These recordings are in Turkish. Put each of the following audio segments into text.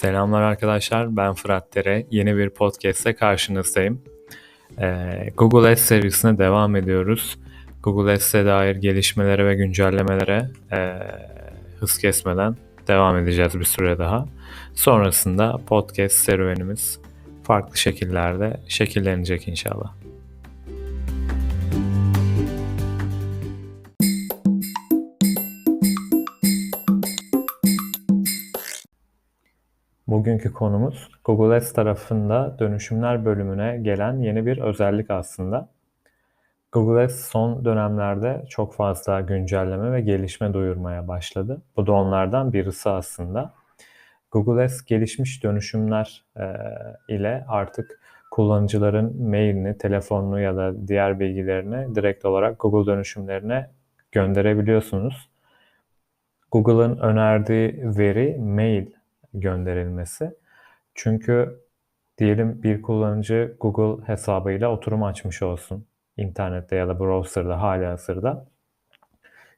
Selamlar arkadaşlar, ben Fırat Dere. Yeni bir podcast'te karşınızdayım. Ee, Google Ads serisine devam ediyoruz. Google Ads'e dair gelişmelere ve güncellemelere e, hız kesmeden devam edeceğiz bir süre daha. Sonrasında podcast serüvenimiz farklı şekillerde şekillenecek inşallah. Bugünkü konumuz Google Ads tarafında dönüşümler bölümüne gelen yeni bir özellik aslında. Google Ads son dönemlerde çok fazla güncelleme ve gelişme duyurmaya başladı. Bu da onlardan birisi aslında. Google Ads gelişmiş dönüşümler e, ile artık kullanıcıların mailini, telefonunu ya da diğer bilgilerini direkt olarak Google dönüşümlerine gönderebiliyorsunuz. Google'ın önerdiği veri mail gönderilmesi. Çünkü diyelim bir kullanıcı Google hesabıyla oturum açmış olsun internette ya da browser'da hali hazırda.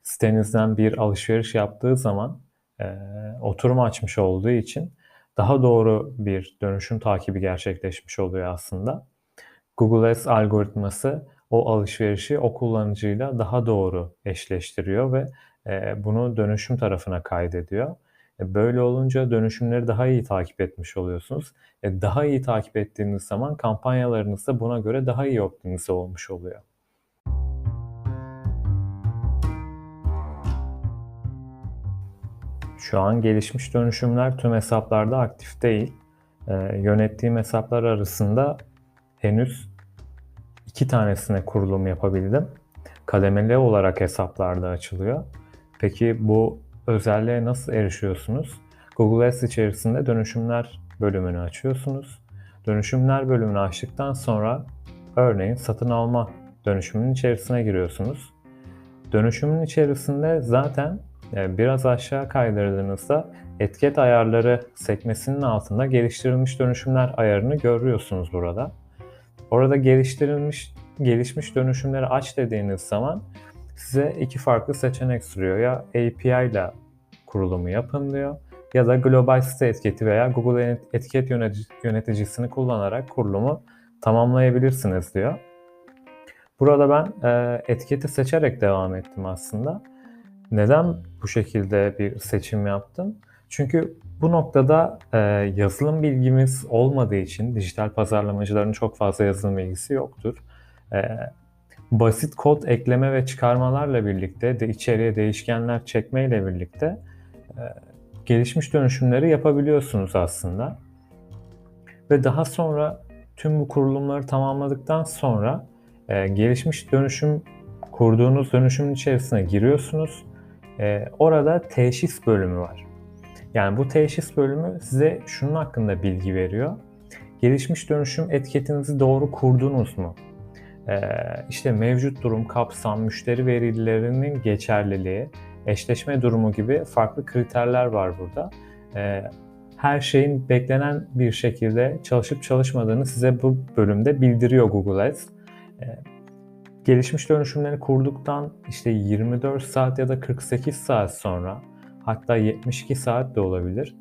Sitenizden bir alışveriş yaptığı zaman e, oturum açmış olduğu için daha doğru bir dönüşüm takibi gerçekleşmiş oluyor aslında. Google Ads algoritması o alışverişi o kullanıcıyla daha doğru eşleştiriyor ve e, bunu dönüşüm tarafına kaydediyor. E, böyle olunca dönüşümleri daha iyi takip etmiş oluyorsunuz. E, daha iyi takip ettiğiniz zaman kampanyalarınız da buna göre daha iyi optimize olmuş oluyor. Şu an gelişmiş dönüşümler tüm hesaplarda aktif değil. E, yönettiğim hesaplar arasında henüz iki tanesine kurulum yapabildim. Kademeli olarak hesaplarda açılıyor. Peki bu özelliğe nasıl erişiyorsunuz? Google Ads içerisinde dönüşümler bölümünü açıyorsunuz. Dönüşümler bölümünü açtıktan sonra örneğin satın alma dönüşümünün içerisine giriyorsunuz. Dönüşümün içerisinde zaten e, biraz aşağı kaydırdığınızda etiket ayarları sekmesinin altında geliştirilmiş dönüşümler ayarını görüyorsunuz burada. Orada geliştirilmiş gelişmiş dönüşümleri aç dediğiniz zaman size iki farklı seçenek sunuyor. Ya API ile kurulumu yapın diyor ya da global site etiketi veya Google etiket yöneticisini kullanarak kurulumu tamamlayabilirsiniz diyor. Burada ben e, etiketi seçerek devam ettim aslında. Neden bu şekilde bir seçim yaptım? Çünkü bu noktada e, yazılım bilgimiz olmadığı için dijital pazarlamacıların çok fazla yazılım bilgisi yoktur. E, basit kod ekleme ve çıkarmalarla birlikte de içeriye değişkenler çekmeyle birlikte e, gelişmiş dönüşümleri yapabiliyorsunuz aslında. Ve daha sonra tüm bu kurulumları tamamladıktan sonra e, gelişmiş dönüşüm kurduğunuz dönüşümün içerisine giriyorsunuz. E, orada teşhis bölümü var. Yani bu teşhis bölümü size şunun hakkında bilgi veriyor. Gelişmiş dönüşüm etiketinizi doğru kurdunuz mu? Ee, işte mevcut durum, kapsam, müşteri verilerinin geçerliliği, eşleşme durumu gibi farklı kriterler var burada. Ee, her şeyin beklenen bir şekilde çalışıp çalışmadığını size bu bölümde bildiriyor Google Ads. Ee, gelişmiş dönüşümleri kurduktan işte 24 saat ya da 48 saat sonra hatta 72 saat de olabilir.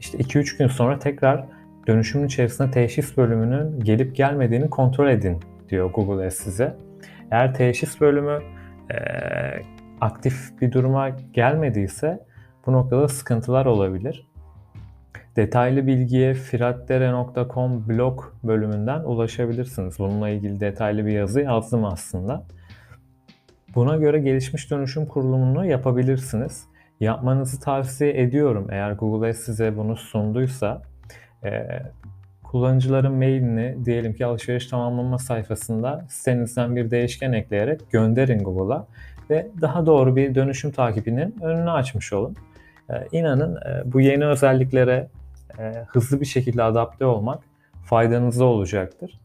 İşte 2-3 gün sonra tekrar dönüşümün içerisinde teşhis bölümünün gelip gelmediğini kontrol edin diyor Google Ads size. Eğer teşhis bölümü e, aktif bir duruma gelmediyse bu noktada sıkıntılar olabilir. Detaylı bilgiye firaddere.com blog bölümünden ulaşabilirsiniz. Bununla ilgili detaylı bir yazı yazdım aslında. Buna göre gelişmiş dönüşüm kurulumunu yapabilirsiniz. Yapmanızı tavsiye ediyorum eğer Google Ads size bunu sunduysa e, kullanıcıların mailini diyelim ki alışveriş tamamlama sayfasında sitenizden bir değişken ekleyerek gönderin Google'a ve daha doğru bir dönüşüm takibinin önünü açmış olun. E, inanın e, bu yeni özelliklere e, hızlı bir şekilde adapte olmak faydanıza olacaktır.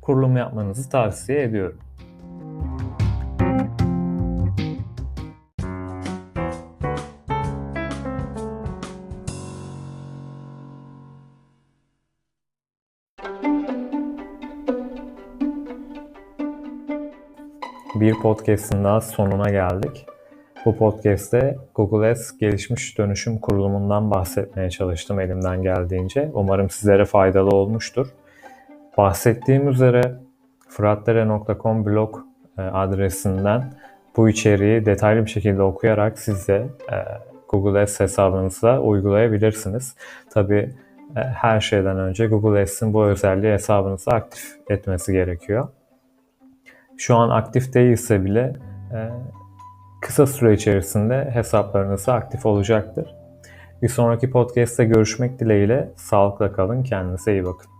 Kurulum yapmanızı tavsiye ediyorum. Bir podcast'ın daha sonuna geldik. Bu podcast'te Google Ads gelişmiş dönüşüm kurulumundan bahsetmeye çalıştım elimden geldiğince. Umarım sizlere faydalı olmuştur. Bahsettiğim üzere fıratdere.com blog e, adresinden bu içeriği detaylı bir şekilde okuyarak siz de e, Google Ads hesabınıza uygulayabilirsiniz. Tabi e, her şeyden önce Google Ads'in bu özelliği hesabınızda aktif etmesi gerekiyor. Şu an aktif değilse bile kısa süre içerisinde hesaplarınız aktif olacaktır. Bir sonraki podcast'te görüşmek dileğiyle sağlıkla kalın, kendinize iyi bakın.